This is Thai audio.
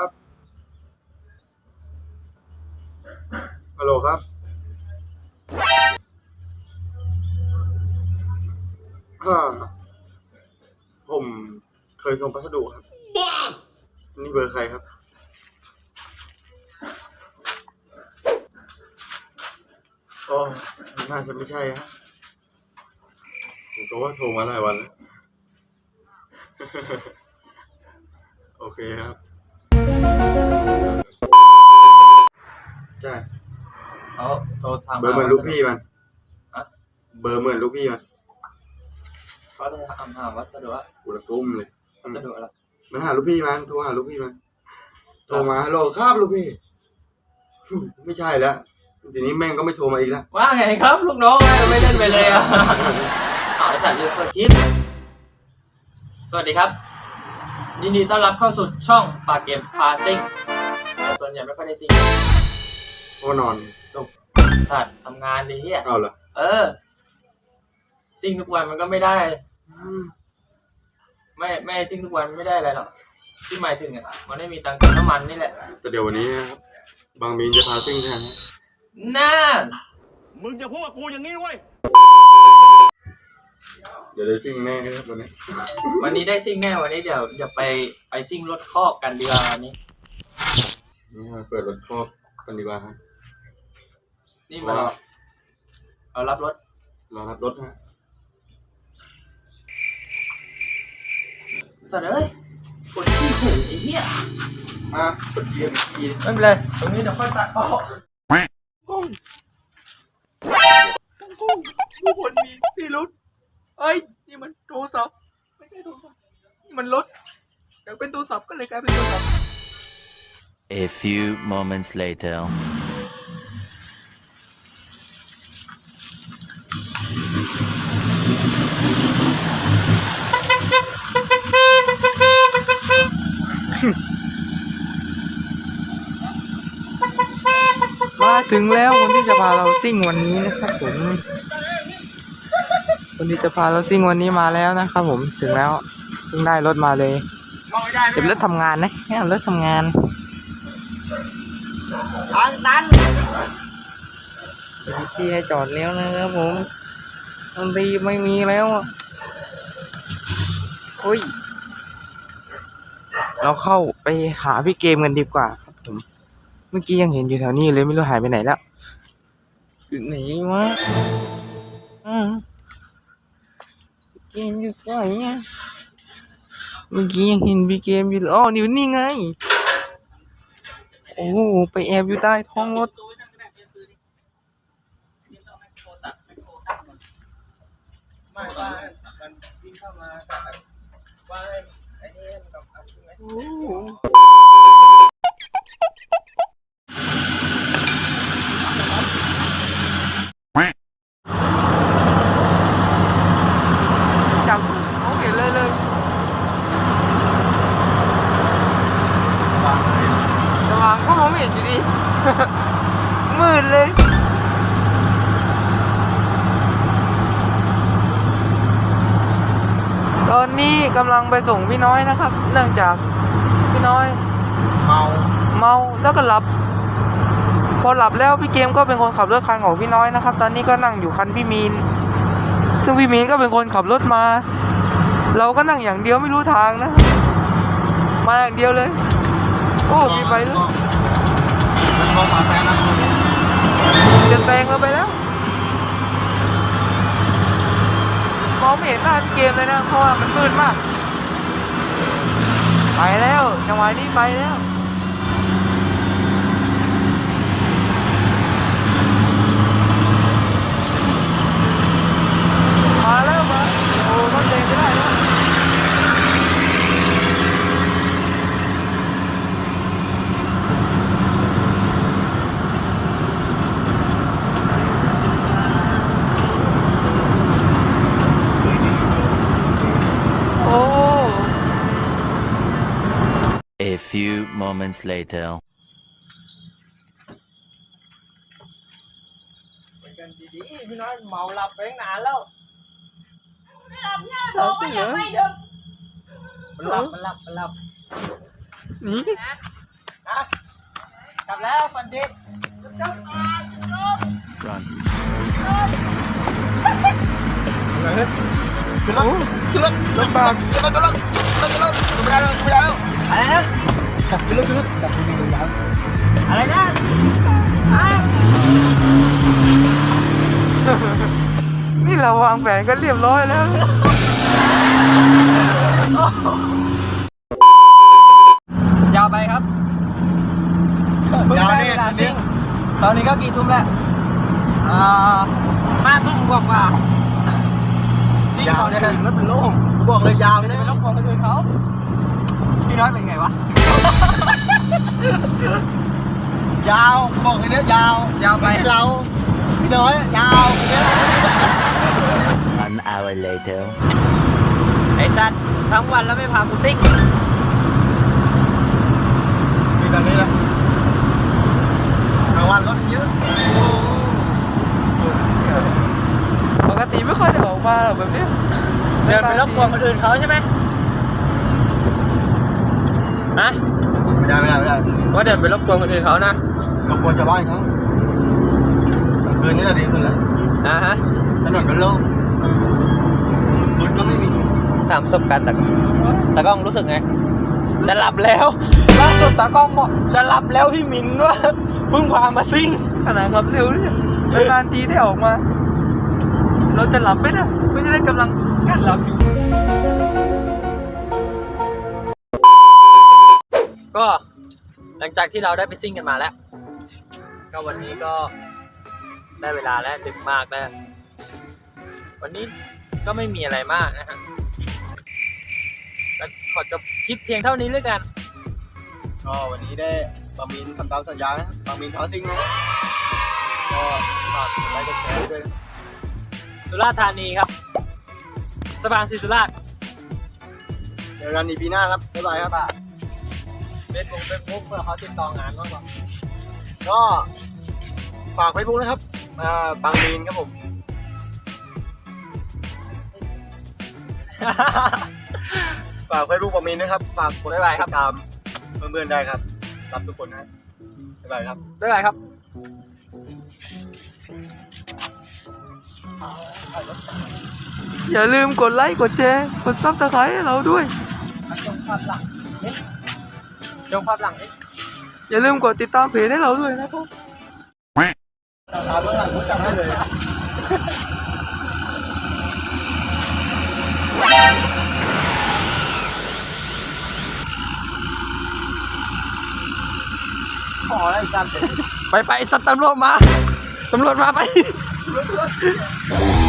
ครับฮัลโหลครับฮ่าผมเคยส่งพัสดุครับ นี่เบอร์ใครครับ อ๋อ น่าจะไม่ใช่ฮะผมก็ว่าโทรมาหลายวันแล้ว โอเคครับ รทางเบอร์เหมือนลูกพี่มันอะเบอร์เหมือนลูกพี่มันเขาโทรถามหาวัสดุว่ากูระตุ้มเลยวัสดุอะไรมันหาลูกพี่มันโทรหาลูกพี่มันโทรมาฮัลโหลครับลูกพี่ ไม่ใช่แล้วทีนี้แม่งก็ไม่โทรมาอีกแล้วว่าไงครับ ลูกน้องไม่เล่นไปเลยอะเอาไอ้สัตว์ลืมเปิดคลิปสวัสดีครับยินดีต้อนรับเข้าสู่ช่องปาเกมพาซิ่งแต่ส่วนใหญ่ไม่ค่อยได้ซิ่งเพราะว่านอนต้อง สัตว์ทำงานดีเฮียเอาเหรอเออซิ่งทุกวันมันก็ไม่ได้อืมไม่ไม่ซิ่งทุกวันไม่ได้อะไรหรอกที่หมายถึงอะมันไม่มีตังค์เติมน้ำมันนี่แหละแต่เดี๋ยววันนี้นะครับบางมีนจะพาซิ่งแทนนะน่ามึงจะพูดกับกูอย่างนี้เว้ย เดี๋ยวได้ซิ่งแน่ครับวันนี้วันนี้ได้ซิ่งแน่วันนี้เดี๋ยวจะไปไปซิ่งรถคอกกันดีกว่าวันนี้ นี่มาเปิดรถครอบกันดีกว่าฮะ นี่มาเราเรารับรถรอรับรถฮะสัตว์เอ้ยกดที่เฉยไอ้เหี้ยอะกดเกียร์เกียร์ไม่เป็นไรตรงนี้เดี๋ยวค่อยตัดออกผู้คนมีพิรุษเอ้ยนี่มันโทรศัพท์ไม่ใช่โทรศัพท์นี่มันรถอยากเป็นโทรศัพท์ก็เลยกลายเป็นโทรศัพท์ A few moments later. มาถึงแล้วคนที่จะพาเราซิ่งวันนี้นะครับผม คนที่จะพาเราซิ่งวันนี้มาแล้วนะครับผมถึงแล้วเพิ่งได้รถมาเลยเก็บรถทำงานนะเนี่ยรถทำงานทางตันที่ให้จอดแล้วนะครับผมบางทีไม่มีแล้วอะเฮ้ย เราเข้าไปหาพี่เกมกันดีกว่าครับผม เมื่อกี้ยังเห็นอยู่แถวนี้เลยไม่รู้หายไปไหนแล้วอยู่ไหนวะอืมเกมอยู่ไหนอะเมื่อกี้ยังเห็นพี่เกมอยู่อ๋ออยู่นี่ไง โอ้ไปแอบอยู่ใต้ท้องรถไม่ว่ามันวิ่งเข้ามาแต่ว่า โอ้นี่มันกับอัพใช่ไหม จับเขาเห็นเลยเลยสว่างก็มองไม่เห็นอยู่ดี มืดเลย ตอนนี้ กำลังไปส่งพี่น้อยนะครับ เนื่องจากพี่น้อย เมาเมาแล้วก็หลับ พอหลับแล้วพี่เกมก็เป็นคนขับรถคันของพี่น้อยนะครับ ตอนนี้ก็นั่งอยู่คันพี่มีน ซึ่งพี่มีนก็เป็นคนขับรถมา เราก็นั่งอย่างเดียวไม่รู้ทางนะ มาอย่างเดียวเลย โอ้มีไปด้วยมันก็มาแซงนะจะแซงเราไปแล้ว องไม่เห็นหน้าพี่เกมเลยนะ เพราะว่ามันมืดมาก ไปแล้ว จังหวะนี้ไปแล้ว มาแล้วมาโอ้รถเองไม่ได้แล้ว โอ้ A few moments later. ไปกันดีๆพี่น้อยเมาหลับไปตั้งนานแล้วเราก็เหรอมันหลับมันหลับมันหลับหนีกลับแล้วฝันดี Run. ขึ้นรถขึ้นรถรถบางขึ้นรถขึ้นรถขึ้นรถขึ้นรถไม่ได้แล้วไม่ได้แล้วอะไรนะ สับขึ้นรถขึ้นรถสับขึ้นรถยาวอะไรนะนี่เราวางแผนกันเรียบร้อยแล้วยาวไปครับเพิ่งยาวได้นี่เวลาอันซิ่นี้งตอนนี้ก็กี่ทุ่มแล้วอ่าห้าทุ่มกว่ากว่าจริงยาวก่อนเนี่ยถึงแล้วถึงโล่งกูบอกเลยยาวไม่ไม่ได้ได้ไปรบกวนคนอื่นเขาพี่น้อยเป็นไงวะ ยาวบอกเลยเนี่ยยาวยาวไปไม่ใช่เราพี่น้อยยาวเนี่ย One hour later. ไอ้สัตว์ทั้งวันแล้วไม่พากูซิ่งมีตอนนี้แหละกลางวันรถเยอะปกติไม่ค่อยได้ออกมาหรอกแบบเนี้ยเดินไปรบกวนคนอื่นเขาใช่ไหม ฮะไม่ได้ไม่ได้ไม่ได้ว่าเดินไปรบกวนคนอื่นเขานะรบกวนชาวบ้านเขากลางคืนนี่แหละดีสุดแล้วนะฮะถนนก็โล่งรถก็ไม่มีถามประสบการณ์ตากล้องตากล้องรู้สึกไง จะหลับแล้วล่าสุดตากล้องบอกจะหลับแล้วพี่มินว่าเพิ่งพามาซิ่งขนาดขับเร็วเนี่ยนานๆทีได้ออกมา เราจะหลับไหมเนี่ยไม่ได้กำลังกั้นหลับอยู่ ก็หลังจากที่เราได้ไปซิ่งกันมาแล้ว ก็วันนี้ก็ได้เวลาแล้วดึกมากแล้ว วันนี้ก็ไม่มีอะไรมากนะฮะก็ขอจบคลิปเพียงเท่านี้แล้วกัน ก็วันนี้ได้บามินทำตามสัญญานะบามินท้อซิงนะก็ฝากกดไลค์กดแชร์ด้วยนะสุราษฎร์ธานีครับสะพานศรีสุราษฎร์เจอกันอีพีหน้าครับบ๊ายบายครับ เฟซบุ๊กเฟซบุ๊กเพื่อเขาติดต่องานบ้างก่อนก็ฝากเฟซบุ๊กนะครับอ่าบางมีนครับผมฝากเฟซบุ๊กบางมีนด้วยครับฝากกดบ๊ายบายครับติดตามเพื่อนๆได้ครับรับทุกคนนะบ๊ายบายครับบ๊ายบายครับอย่าลืมกดไลค์ กดแชร์ กดซับสไครต์ให้เราด้วย จงภาพหลังนี่จงภาพหลังนี่อย่าลืมกดติดตามเพจให้เราด้วยนะครับตามเมื่อไหร่ผมจำได้เลยขออะไรกันไปไปสัตว์ตำรวจมาตำรวจมาไปเ